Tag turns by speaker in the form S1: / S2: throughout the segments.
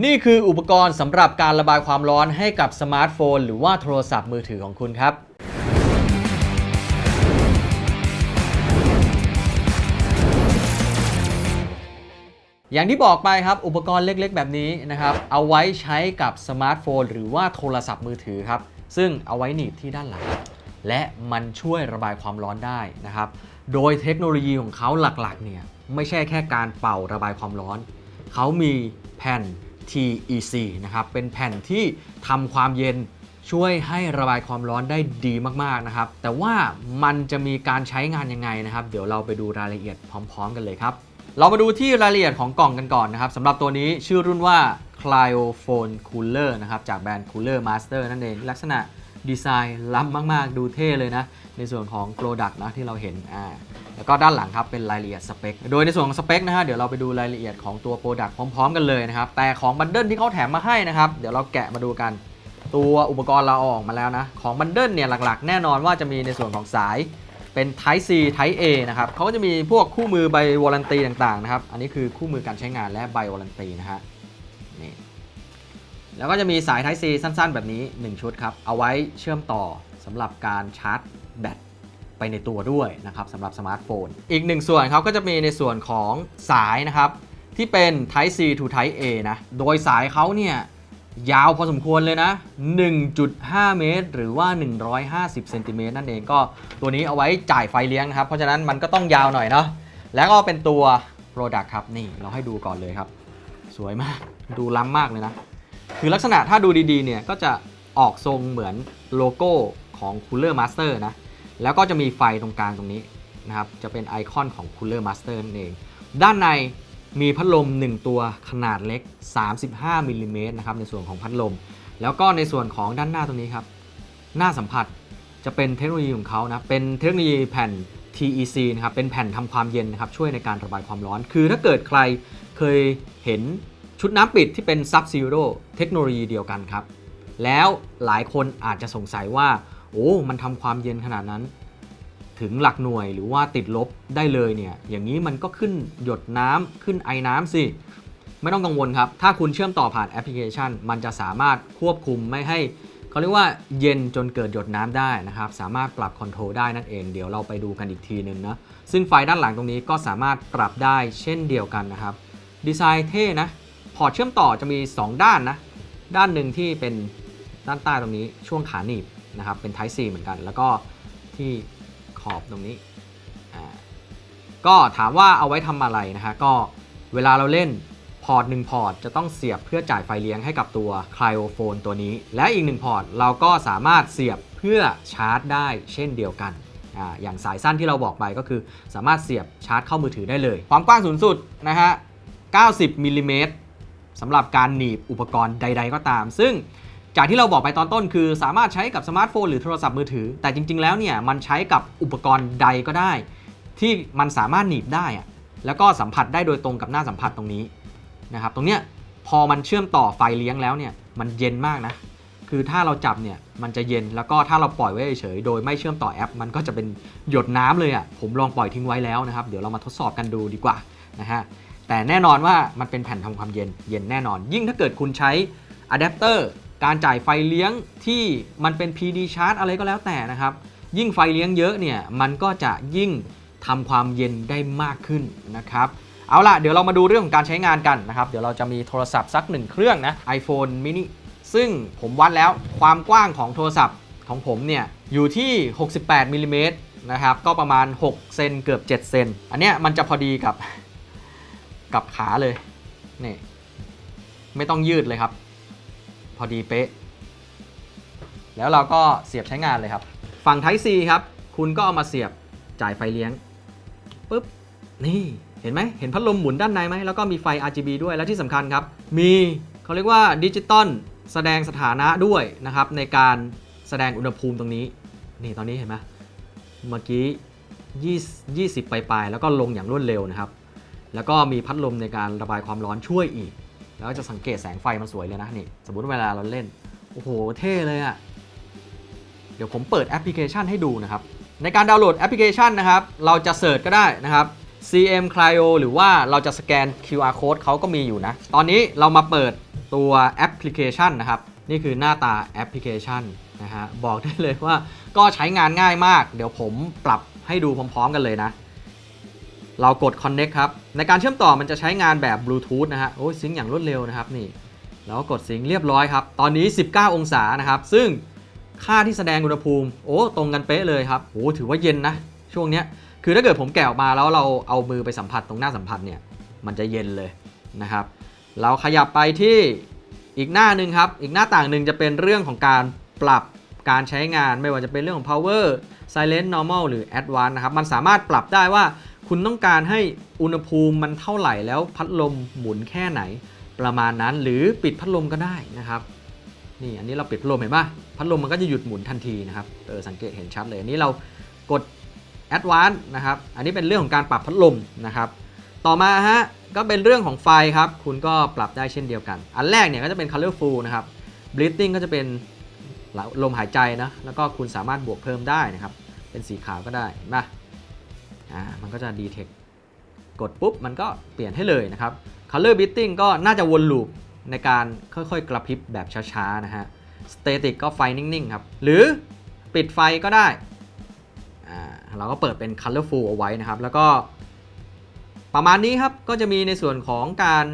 S1: นี่คืออุปกรณ์สำหรับการระบายความร้อนให้กับสมาร์ทโฟน หรือว่าโทรศัพท์มือถือของคุณครับ อย่างที่บอกไปครับ อุปกรณ์เล็กๆ แบบนี้นะครับ เอาไว้ใช้กับสมาร์ทโฟน หรือว่าโทรศัพท์มือถือครับ ซึ่งเอาไว้หนีบที่ด้านหลัง และมันช่วยระบายความร้อนได้นะครับ โดยเทคโนโลยีของเขาหลักๆ เนี่ยไม่ใช่แค่การเป่าระบายความร้อน เขามีแผ่น TEC นะครับ เป็นแผ่นที่ทำความเย็นช่วยให้ระบายความร้อนได้ดีมากๆนะครับ แต่ว่ามันจะมีการใช้งานยังไงนะครับ เดี๋ยวเราไปดูรายละเอียดพร้อม ๆ กันเลยครับ เรามาดูที่รายละเอียดของกล่องกันก่อนนะครับสำหรับตัวนี้ชื่อรุ่นว่า Cryophone Cooler นะครับ จากแบรนด์ Cooler Master นั่นเอง ลักษณะดีไซน์ล้ำมาก ๆ ดูเท่เลยนะ ในส่วนของ Product นะที่เราเห็นอ่า แล้วก็ด้านหลังครับเป็นรายละเอียดสเปค โดยในส่วนของสเปคนะฮะเดี๋ยวเราไปดูรายละเอียดของตัว Product พร้อมๆ กันเลยนะครับ แต่ของบันเดิลที่เขาแถมมาให้นะครับ เดี๋ยวเราแกะมาดูกัน ตัวอุปกรณ์เราอาออกมาแล้วนะ ของบันเดิลเนี่ยหลักๆ แน่นอนว่าจะมีในส่วนของสายเป็น Type C Type A นะครับเขาก็จะมีพวกคู่มือใบวอลันตีต่างๆนะครับ อันนี้คือคู่มือการใช้งานและใบวอลันตีนะฮะนี่แล้วก็จะมีสาย Type C สั้นๆ แบบนี้ 1 ชุดครับ เอาไว้เชื่อมต่อสำหรับการชาร์จแบต ไปในตัวด้วยนะครับสำหรับสมาร์ทโฟน อีกหนึ่งส่วนเขาก็จะมีในส่วนของสายนะครับ ที่เป็น Type C to Type A นะ โดยสายเขาเนี่ยยาวพอสมควรเลยนะ 1.5 เมตร หรือว่า 150เซนติเมตรนั่นเองก็ตัวนี้เอาไว้จ่ายไฟเลี้ยงนะครับ เพราะฉะนั้นมันก็ต้องยาวหน่อยเนาะแล้วก็เป็นตัว Product ครับ นี่เราให้ดูก่อนเลยครับ สวยมากดูล้ำมากเลยนะ คือลักษณะถ้าดูดีๆเนี่ยก็จะออกทรงเหมือนโลโก้ของ Cooler Master นะ แล้วก็จะมีไฟตรงกลางตรงนี้นะครับ จะเป็นไอคอนของ Cooler Master นั่นเอง ด้านในมีพัดลม 1 ตัวขนาดเล็ก 35มิลลิเมตรนะครับในส่วนของพัดลม แล้วก็ในส่วนของด้านหน้าตรงนี้ครับ หน้าสัมผัสจะเป็นเทคโนโลยีของเขานะ เป็นเทคโนโลยีแผ่น TEC นะครับ เป็นแผ่นทำความเย็นนะครับ ช่วยในการระบายความร้อน คือถ้าเกิดใครเคยเห็นชุดน้ำปิดที่เป็น Sub Zero เทคโนโลยีเดียวกันครับ แล้วหลายคนอาจจะสงสัยว่า โอ้มันทำความเย็นขนาดนั้น ถึงหลักหน่วยหรือว่าติดลบได้เลยเนี่ยอย่างนี้มันก็ขึ้นหยดน้ำขึ้นไอน้ำสิไม่ต้องกังวลครับ ถ้าคุณเชื่อมต่อผ่านแอปพลิเคชัน มันจะสามารถควบคุมไม่ให้เขาเรียกว่าเย็นจนเกิดหยดน้ำได้นะครับ สามารถปรับคอนโทรลได้นั่นเอง เดี๋ยวเราไปดูกันอีกทีหนึ่งนะ ซึ่งไฟด้านหลังตรงนี้ก็สามารถปรับได้เช่นเดียวกันนะครับ ดีไซน์เท่นะ พอร์ตเชื่อมต่อจะมี 2 ด้านนะ ด้านหนึ่งที่เป็นด้านใต้ตรงนี้ช่วงขาหนีบ นะครับ เป็น Type C เหมือนกัน แล้วก็ที่ขอบตรงนี้ ก็ถามว่าเอาไว้ทำอะไรนะฮะ ก็เวลาเราเล่นพอร์ตหนึ่งพอร์ตจะต้องเสียบเพื่อจ่ายไฟเลี้ยงให้กับตัวไคลโอโฟนตัวนี้ และอีกหนึ่งพอร์ตเราก็สามารถเสียบเพื่อชาร์จได้เช่นเดียวกันออย่างสายสั้นที่เราบอกไปก็คือสามารถเสียบชาร์จเข้ามือถือได้เลย ความกว้างสูงสุดนะฮะ 90มิลลิเมตรสำหรับการหนีบอุปกรณ์ใด ๆ ก็ตาม ซึ่ง จากที่เราบอกไปตอนต้นคือสามารถใช้กับสมาร์ทโฟนหรือโทรศัพท์มือถือ แต่จริง ๆ แล้วเนี่ยมันใช้กับอุปกรณ์ใดก็ได้ ที่มันสามารถหนีบได้อะแล้วก็สัมผัสได้โดยตรงกับหน้าสัมผัสตรงนี้นะครับตรงเนี้ยพอมันเชื่อมต่อไฟเลี้ยงแล้วเนี่ยมันเย็นมากนะคือถ้าเราจับเนี่ยมันจะเย็นแล้วก็ถ้าเราปล่อยไว้เฉยโดยไม่เชื่อมต่อแอป มันก็จะเป็นหยดน้ำเลยอะ่ะผมลองปล่อยทิ้งไว้แล้วนะครับ เดี๋ยวเรามาทดสอบกันดูดีกว่านะฮะแต่แน่นอนว่ามันเป็นแผ่นทำความเย็นเย็นแน่นอน ยิ่งถ้าเกิดคุณใช้อะแดปเตอร์ การจ่ายไฟเลี้ยงที่มันเป็น PD Charge อะไรก็แล้วแต่นะครับ ยิ่งไฟเลี้ยงเยอะเนี่ยมันก็จะยิ่งทำความเย็นได้มากขึ้นนะครับเอาล่ะ เดี๋ยวเรามาดูเรื่องของการใช้งานกันนะครับ เดี๋ยวเราจะมีโทรศัพท์สักหนึ่งเครื่องนะ iPhone mini ซึ่งผมวัดแล้วความกว้างของโทรศัพท์ของผมเนี่ยอยู่ที่ 68มิลลิเมตรนะครับ ก็ประมาณ 6 เซนเกือบ 7 เซน อันเนี้ยมันจะพอดีกับกับขาเลย นี่ ไม่ต้องยืดเลยครับ อดีเป๊ะ แล้วเราก็เสียบใช้งานเลยครับ ฝั่ง Type C ครับ คุณก็เอามาเสียบจ่ายไฟเลี้ยงปุ๊บ นี่เห็นไหมเห็นพัดลมหมุนด้านในไหมแล้วก็มีไฟ RGB ด้วย และที่สำคัญครับ มีเขาเรียกว่าดิจิตอลแสดงสถานะด้วยนะครับ ในการแสดงอุณหภูมิตรงนี้ นี่ตอนนี้เห็นไหมเมื่อกี้20 20ปลายๆแล้วก็ลงอย่างรวดเร็วนะครับ แล้วก็มีพัดลมในการระบายความร้อนช่วยอีก แล้วก็จะสังเกตแสงไฟมันสวยเลยนะนี่สมมติเวลาเราเล่น โอ้โห เท่เลยอะ่ะ เดี๋ยวผมเปิดแอปพลิเคชันให้ดูนะครับ ในการดาวน์โหลดแอปพลิเคชันนะครับ เราจะเสิร์ชก็ได้นะครับ CM Cryo หรือว่าเราจะสแกน QR code เขาก็มีอยู่นะ ตอนนี้เรามาเปิดตัวแอปพลิเคชันนะครับ นี่คือหน้าตาแอปพลิเคชันนะฮะ บอกได้เลยว่าก็ใช้งานง่ายมาก เดี๋ยวผมปรับให้ดูพร้อมๆกันเลยนะ เรากด Connect ครับ ในการเชื่อมต่อมันจะใช้งานแบบบลูทูธนะฮะโอ้ยซิงอย่างรวดเร็วนะครับนี่แล้วก็กดซิงเรียบร้อยครับ ตอนนี้ 19 องศานะครับ ซึ่งค่าที่แสดงอุณหภูมิ โอ้ ตรงกันเป๊ะเลยครับโอ้ถือว่าเย็นนะ ช่วงเนี้ย คือถ้าเกิดผมแกะออกมาแล้วเราเอามือไปสัมผัสตรงหน้าสัมผัสเนี่ย มันจะเย็นเลยนะครับ เราขยับไปที่อีกหน้าหนึ่งครับ อีกหน้าต่างหนึ่งจะเป็นเรื่องของการปรับการใช้งาน ไม่ว่าจะเป็นเรื่องของ power silent normal หรือ advanced นะครับ มันสามารถปรับได้ว่า คุณต้องการให้อุณหภูมิมันเท่าไหร่แล้วพัดลมหมุนแค่ไหนประมาณนั้นหรือปิดพัดลมก็ได้นะครับนี่อันนี้เราปิดพัดลมเห็นปะพัดลมมันก็จะหยุดหมุนทันทีนะครับเออสังเกตเห็นชัดเลยอันนี้เรากด advance นะครับอันนี้เป็นเรื่องของการปรับพัดลมนะครับ ต่อมาฮะก็เป็นเรื่องของไฟครับ คุณก็ปรับได้เช่นเดียวกัน อันแรกเนี่ยก็จะเป็น colorful นะครับ breathing ก็จะเป็นลมหายใจนะแล้วก็คุณสามารถบวกเพิ่มได้นะครับ เป็นสีขาวก็ได้เห็นะ อ่ามันก็จะ detect กดปุ๊บ มันก็เปลี่ยนให้เลยนะครับ color beating ก็น่าจะวนลูปในการค่อยๆ กระพริบแบบช้าๆ นะฮะ static ก็ไฟนิ่งๆ ครับ หรือปิดไฟก็ได้อ่าเราก็เปิดเป็น colorful เอาไว้นะครับ แล้วก็ประมาณนี้ครับก็จะมีในส่วนของการ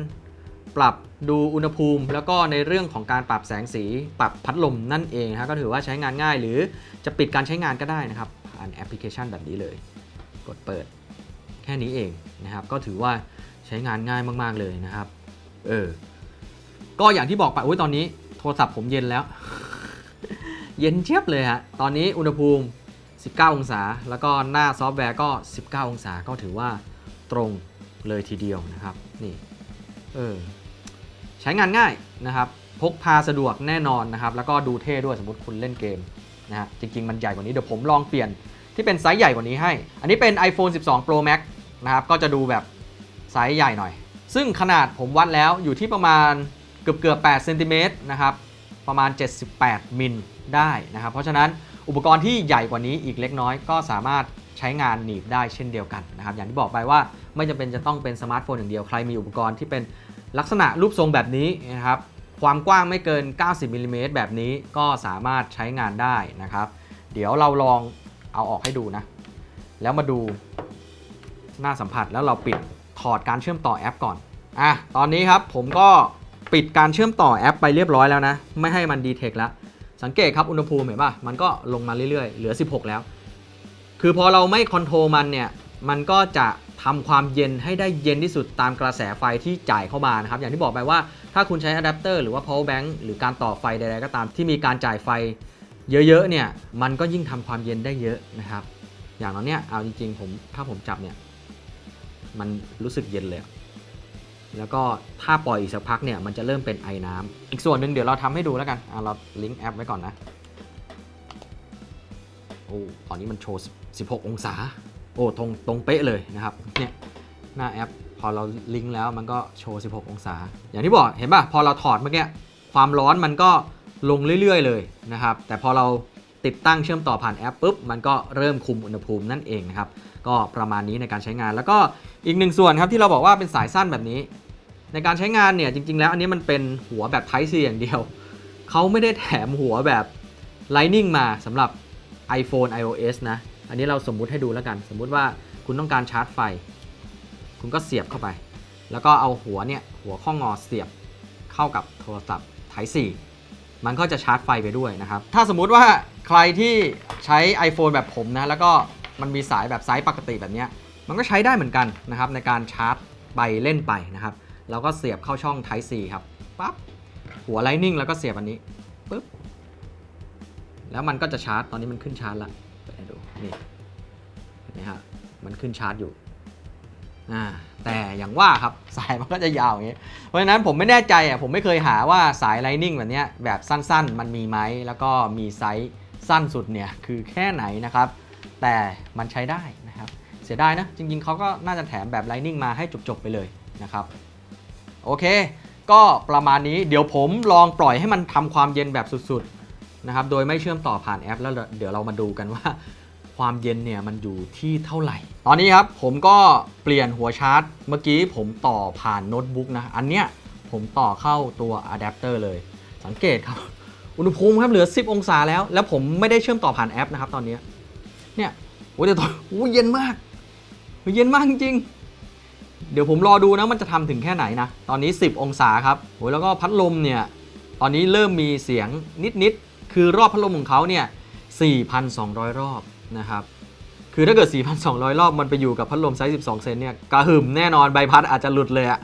S1: ปรับดูอุณหภูมิ แล้วก็ในเรื่องของการปรับแสงสีปรับพัดลมนั่นเองนะก็ถือว่าใช้งานง่าย หรือจะปิดการใช้งานก็ได้นะครับผ่านแอปพลิเคชันแบบนี้เลย กดเปิด แค่นี้เองนะครับ ก็ถือว่าใช้งานง่ายมากๆเลยนะครับ เออ ก็อย่างที่บอกไปอุ้ยตอนนี้โทรศัพท์ผมเย็นแล้ว เย็นเจี๊ยบเลยฮะ ตอนนี้อุณหภูมิ 19 องศา แล้วก็หน้าซอฟต์แวร์ก็ 19 องศา ก็ถือว่าตรงเลยทีเดียวนะครับ นี่ เออ ใช้งานง่ายนะครับ พกพาสะดวกแน่นอนนะครับ แล้วก็ดูเท่ด้วยสมมติคุณเล่นเกมนะฮะ จริง ๆ มันใหญ่กว่านี้ เดี๋ยวผมลองเปลี่ยน ที่เป็นไซส์ใหญ่กว่านี้ให้ อันนี้เป็น iPhone 12 Pro Max นะครับ ก็จะดูแบบไซส์ใหญ่หน่อย ซึ่งขนาดผมวัดแล้วอยู่ที่ประมาณเกือบเกือบ8เซนติเมตรนะครับ ประมาณ 78 มิลได้นะครับ เพราะฉะนั้นอุปกรณ์ที่ใหญ่กว่านี้อีกเล็กน้อยก็สามารถใช้งานหนีบได้เช่นเดียวกันนะครับ อย่างที่บอกไปว่าไม่จำเป็นจะต้องเป็นสมาร์ทโฟนอย่างเดียว ใครมีอุปกรณ์ที่เป็นลักษณะรูปทรงแบบนี้นะครับ ความกว้างไม่เกิน 90มิลลิเมตรแบบนี้ก็สามารถใช้งานได้นะครับ เดี๋ยวเราลอง เอาออกให้ดูนะ แล้วมาดูหน้าสัมผัสแล้วเราปิดถอดการเชื่อมต่อแอปก่อน อะ ตอนนี้ครับผมก็ปิดการเชื่อมต่อแอปไปเรียบร้อยแล้วนะ ไม่ให้มันดีเทคแล้ว สังเกตครับอุณหภูมิเห็นป่ะ มันก็ลงมาเรื่อยๆ เหลือ 16 แล้ว คือพอเราไม่คอนโทรลมันเนี่ย มันก็จะทำความเย็นให้ได้เย็นที่สุดตามกระแสไฟที่จ่ายเข้ามานะครับ อย่างที่บอกไปว่าถ้าคุณใช้อะแดปเตอร์หรือว่า power bank หรือการต่อไฟใดๆก็ตามที่มีการจ่ายไฟ เยอะๆเนี่ยมันก็ยิ่งทำความเย็นได้เยอะนะครับ อย่างตอนเนี้ยเอาจริงๆผมถ้าผมจับเนี่ยมันรู้สึกเย็นเลยแล้วก็ถ้าปล่อยอีกสักพักเนี่ยมันจะเริ่มเป็นไอน้ำอีกส่วนหนึ่งเดี๋ยวเราทำให้ดูแล้วกันเราลิงก์แอปไว้ก่อนนะโอ้ตอนนี้มันโชว์16 องศา โอ้ตรงตรงเป๊ะเลยนะครับเนี่ยหน้าแอปพอเราลิงก์แล้วมันก็โชว์ 16 องศา อย่างที่บอกเห็นป่ะพอเราถอดเมื่อกี้ความร้อนมันก็ ลงเรื่อยๆ เลยนะครับ แต่พอเราติดตั้งเชื่อมต่อผ่านแอปปุ๊บ มันก็เริ่มคุมอุณหภูมินั่นเองนะครับ ก็ประมาณนี้ในการใช้งาน แล้วก็อีกหนึ่งส่วนครับที่เราบอกว่าเป็นสายสั้นแบบนี้ ในการใช้งานเนี่ยจริง ๆ แล้วอันนี้มันเป็นหัวแบบ Type C อย่างเดียว เขาไม่ได้แถมหัวแบบ Lightning มาสำหรับ iPhone iOS นะ อันนี้เราสมมุติให้ดูแล้วกัน สมมุติว่าคุณต้องการชาร์จไฟ คุณก็เสียบเข้าไป แล้วก็เอาหัวเนี่ยหัวข้องงอเสียบเข้ากับโทรศัพท์ Type C มันก็จะชาร์จไฟไปด้วยนะครับ ถ้าสมมุติว่าใครที่ใช้ iPhone แบบผมนะ แล้วก็มันมีสายแบบไซส์ปกติแบบนี้ มันก็ใช้ได้เหมือนกันนะครับในการชาร์จไปเล่นไปนะครับ แล้วก็เสียบเข้าช่อง Type C ครับ ปั๊บ หัว Lightning แล้วก็เสียบอันนี้ ปึ๊บ แล้วมันก็จะชาร์จ ตอนนี้มันขึ้นชาร์จละเปิดให้ดู นี่ เห็นไหมฮะ มันขึ้นชาร์จอยู่ อ่าแต่อย่างว่าครับสายมันก็จะยาวอย่างนี้ เพราะฉะนั้นผมไม่แน่ใจอะผมไม่เคยหาว่าสาย Lightning แบบนี้แบบสั้นๆ มันมีไหมแล้วก็มีไซส์สั้นสุดเนี่ยคือแค่ไหนนะครับ แต่มันใช้ได้นะครับ เสียดายนะ จริงๆเขาก็น่าจะแถมแบบ Lightning มาให้จบๆไปเลยนะครับ โอเค ก็ประมาณนี้เดี๋ยวผมลองปล่อยให้มันทำความเย็นแบบสุดๆนะครับโดยไม่เชื่อมต่อผ่านแอป แล้วเดี๋ยวเรามาดูกันว่า ความเย็นเนี่ยมันอยู่ที่เท่าไหร่ ตอนนี้ครับผมก็เปลี่ยนหัวชาร์จ เมื่อกี้ผมต่อผ่านโน้ตบุ๊กนะ อันเนี้ยผมต่อเข้าตัวอะแดปเตอร์เลย สังเกตครับ อุณหภูมิครับเหลือ 10 องศาแล้ว แล้วผมไม่ได้เชื่อมต่อผ่านแอปนะครับตอนนี้ เนี่ยโอ้ยแต่ตอนโอ้ยเย็นมาก เย็นมากจริง เดี๋ยวผมรอดูนะมันจะทำถึงแค่ไหนนะ ตอนนี้ 10 องศาครับโอ้ยแล้วก็พัดลมเนี่ย ตอนนี้เริ่มมีเสียงนิดๆ คือรอบพัดลมของเขาเนี่ย4,200 รอบ นะครับ คือถ้าเกิด 4,200 รอบมันไปอยู่กับพัดลมไซส์ 12 เซนเนี่ยกระหึ่มแน่นอนใบพัดอาจจะหลุดเลยอะ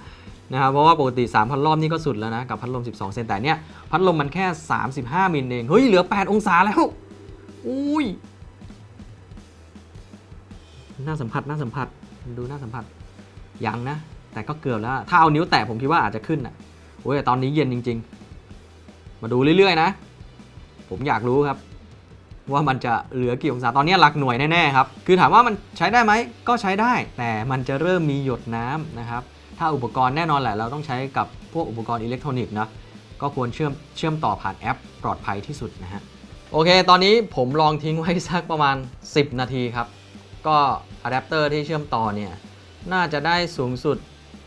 S1: นะครับ เพราะว่าปกติ 3,000 รอบนี่ก็สุดแล้วนะ กับพัดลม 12 เซนแต่เนี่ยพัดลมมันแค่ 35 มิลเอง เฮ้ย เหลือ 8 องศาแล้ว อุ้ย น่าสัมผัส น่าสัมผัส ดูน่าสัมผัส ยังนะ แต่ก็เกือบแล้ว ถ้าเอานิ้วแตะผมคิดว่าอาจจะขึ้นอะโอ้ยแต่ตอนนี้เย็นจริง ๆ มาดูเรื่อยๆนะ ผมอยากรู้ครับ ว่ามันจะเหลือกี่องศาตอนนี้หลักหน่วยแน่ๆครับ คือถามว่ามันใช้ได้ไหมก็ใช้ได้ แต่มันจะเริ่มมีหยดน้ำนะครับ ถ้าอุปกรณ์แน่นอนแหละเราต้องใช้กับพวกอุปกรณ์อิเล็กทรอนิกส์นะก็ควรเชื่อมเชื่อมต่อผ่านแอปปลอดภัยที่สุดนะฮะโอเค ตอนนี้ผมลองทิ้งไว้สักประมาณ 10 นาทีครับ ก็อะแดปเตอร์ที่เชื่อมต่อเนี่ยน่าจะได้สูงสุด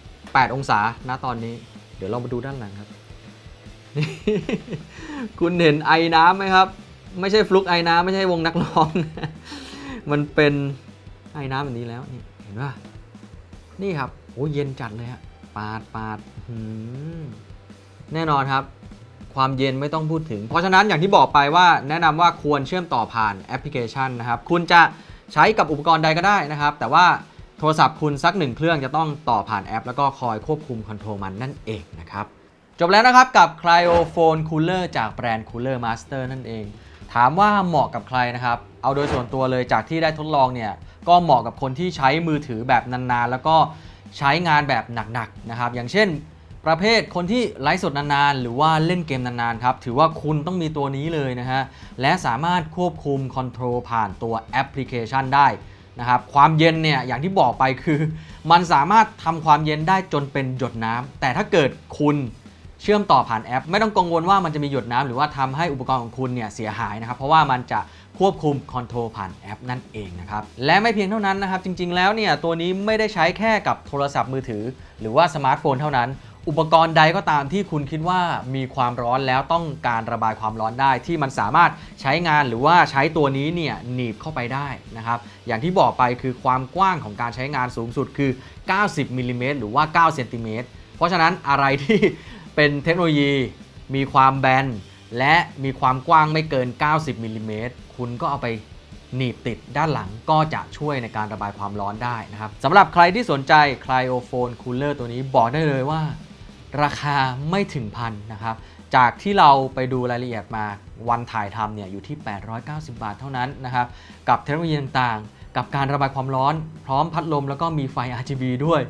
S1: 8 องศาณตอนนี้ เดี๋ยวเรามาดูด้านหลังครับ คุณเห็นไอ้น้ำไหมครับ ไม่ใช่ฟลุกไอ้น้ำไม่ใช่วงนักร้อง มันเป็นไอ้น้ำแบบนี้แล้วนี่เห็นป่ะนี่ครับโอ้เย็นจัดเลยฮะปาดปาดแน่นอนครับ ความเย็นไม่ต้องพูดถึง เพราะฉะนั้นอย่างที่บอกไปว่าแนะนำว่าควรเชื่อมต่อผ่านแอปพลิเคชันนะครับ คุณจะใช้กับอุปกรณ์ใดก็ได้นะครับ แต่ว่าโทรศัพท์คุณสักหนึ่งเครื่องจะต้องต่อผ่านแอป แล้วก็คอยควบคุมคอนโทรลมันนั่นเองนะครับ จบแล้วนะครับกับ Cryophone Cooler จากแบรนด์ Cooler Master นั่นเอง ถามว่าเหมาะกับใครนะครับ เอาโดยส่วนตัวเลยจากที่ได้ทดลองเนี่ย ก็เหมาะกับคนที่ใช้มือถือแบบนานๆ แล้วก็ใช้งานแบบหนักๆนะครับ อย่างเช่น ประเภทคนที่ไลฟ์สดนานๆ หรือว่าเล่นเกมนานๆครับ ถือว่าคุณต้องมีตัวนี้เลยนะฮะ และสามารถควบคุมคอนโทรลผ่านตัวแอปพลิเคชันได้นะครับ ความเย็นเนี่ยอย่างที่บอกไปคือ มันสามารถทำความเย็นได้จนเป็นหยดน้ำแต่ถ้าเกิดคุณ เชื่อมต่อผ่านแอป ไม่ต้องกังวลว่ามันจะมีหยดน้ำหรือว่าทำให้อุปกรณ์ของคุณเนี่ยเสียหายนะครับ เพราะว่ามันจะควบคุมคอนโทรลผ่านแอปนั่นเองนะครับ และไม่เพียงเท่านั้นนะครับ จริง ๆ แล้วเนี่ยตัวนี้ไม่ได้ใช้แค่กับโทรศัพท์มือถือ หรือว่าสมาร์ทโฟนเท่านั้นอุปกรณ์ใดก็ตามที่คุณคิดว่ามีความร้อนแล้วต้องการระบายความร้อนได้ ที่มันสามารถใช้งานหรือว่าใช้ตัวนี้เนี่ยหนีบเข้าไปได้นะครับ อย่างที่บอกไปคือความกว้างของการใช้งานสูงสุดคือ 90มิลลิเมตรหรือว่า 9 เซนติเมตรเพราะฉะนั้นอะไรที่ เป็นเทคโนโลยีมีความแบน และมีความกว้างไม่เกิน 90มิลลิเมตรคุณก็เอาไปหนีบติดด้านหลังก็จะช่วยในการระบายความร้อนได้นะครับสำหรับใครที่สนใจ Cryophone Cooler ตัวนี้บอกได้เลยว่า ราคาไม่ถึงพันนะครับ จากที่เราไปดูรายละเอียดมาวันถ่ายทำเนี่ยอยู่ที่ 890 บาทเท่านั้นนะครับ กับเทคโนโลยีต่างๆ กับการระบายความร้อน พร้อมพัดลมแล้วก็มีไฟ RGB ด้วย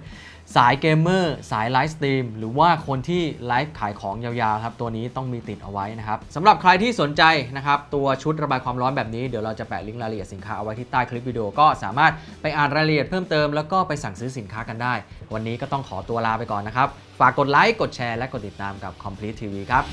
S1: สายเกมเมอร์สายไลฟ์สตรีมหรือว่าคนที่ไลฟ์ขายของยาวๆครับตัวนี้ต้องมีติดเอาไว้นะครับสำหรับใครที่สนใจนะครับตัวชุดระบายความร้อนแบบนี้เดี๋ยวเราจะแปะลิงก์รายละเอียดสินค้าเอาไว้ที่ใต้คลิปวิดีโอก็สามารถไปอ่านรายละเอียดเพิ่มเติมแล้วก็ไปสั่งซื้อสินค้ากันได้ วันนี้ก็ต้องขอตัวลาไปก่อนนะครับฝากกดไลค์กดแชร์และกดติดตามกับ Complete TV ครับ